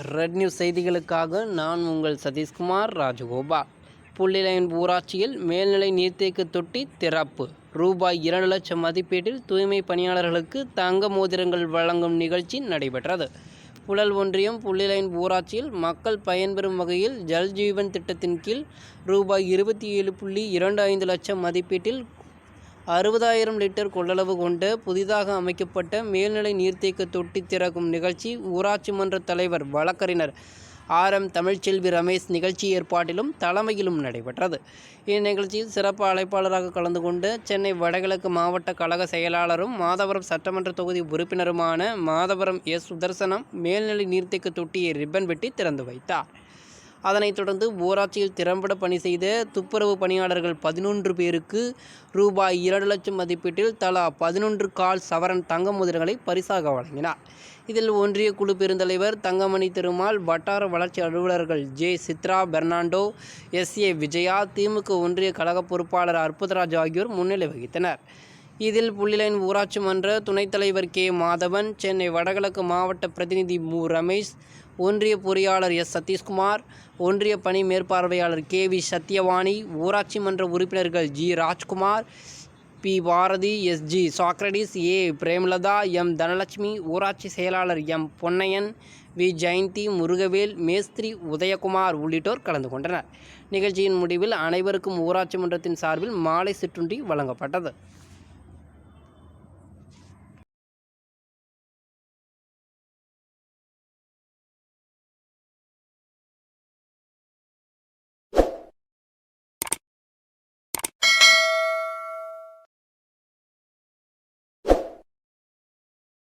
Red news செய்திகளுக்காக நான் உங்கள் சதீஷ்குமார் ராஜகோபால். புள்ளிலையன் ஊராட்சியில் மேல்நிலை நீர்த்தேக்க தொட்டி திறப்பு. ரூபாய் இரண்டு லட்சம் மதிப்பீட்டில் தூய்மை பணியாளர்களுக்கு தங்க மோதிரங்கள் வழங்கும் நிகழ்ச்சி நடைபெற்றது. புழல் ஒன்றியம் புள்ளிலையன் ஊராட்சியில் மக்கள் பயன்பெறும் வகையில் ஜல்ஜீவன் திட்டத்தின் கீழ் ரூபாய் இருபத்தி ஏழு புள்ளி இரண்டு ஐந்து லட்சம் மதிப்பீட்டில் அறுபதாயிரம் லிட்டர் கொள்ளளவு கொண்ட புதிதாக அமைக்கப்பட்ட மேல்நிலை நீர்த்தேக்க தொட்டி திறக்கும் நிகழ்ச்சி ஊராட்சி மன்ற தலைவர் வழக்கறிஞர் ஆர் எம் தமிழ்ச்செல்வி ரமேஷ் நிகழ்ச்சி ஏற்பாட்டிலும் தலைமையிலும் நடைபெற்றது. இந்நிகழ்ச்சியில் சிறப்பு அழைப்பாளராக கலந்து கொண்டு சென்னை வடகிழக்கு மாவட்ட கழக செயலாளரும் மாதவரம் சட்டமன்ற தொகுதி உறுப்பினருமான மாதவரம் எஸ் சுதர்சனம் மேல்நிலை நீர்த்தேக்க தொட்டியை ரிப்பன் வெட்டி திறந்து வைத்தார். அதனைத் தொடர்ந்து ஊராட்சியில் திறம்பட பணி செய்த துப்புரவு பணியாளர்கள் பதினொன்று பேருக்கு ரூபாய் இரண்டு லட்சம் மதிப்பீட்டில் தலா பதினொன்று கால் சவரன் தங்க முதல்களை பரிசாக வழங்கினார். இதில் ஒன்றிய குழு பெருந்தலைவர் தங்கமணி திருமால் வட்டார வளர்ச்சி அலுவலர்கள் J. Chitra Fernando S. A. Vijaya DMK ஒன்றிய கழக பொறுப்பாளர் அற்புதராஜ் ஆகியோர் முன்னிலை வகித்தனர். இதில் புள்ளிலைன் ஊராட்சி மன்ற துணைத் தலைவர் கே. மாதவன் சென்னை வடகிழக்கு மாவட்ட பிரதிநிதி மு. ரமேஷ் ஒன்றிய பொறியாளர் எஸ். சதீஷ்குமார் ஒன்றிய பணி மேற்பார்வையாளர் கே. வி. சத்யவாணி ஊராட்சி மன்ற உறுப்பினர்கள் G. Rajkumar P. Bharathi S. G. Socrates A. Premalatha M. Dhanalakshmi ஊராட்சி செயலாளர் எம். பொன்னையன் வி. ஜெயந்தி முருகவேல் மேஸ்திரி உதயகுமார் உள்ளிட்டோர் கலந்து கொண்டனர். நிகழ்ச்சியின் முடிவில் அனைவருக்கும் ஊராட்சி மன்றத்தின் சார்பில் மாலை சிற்றுண்டி வழங்கப்பட்டது.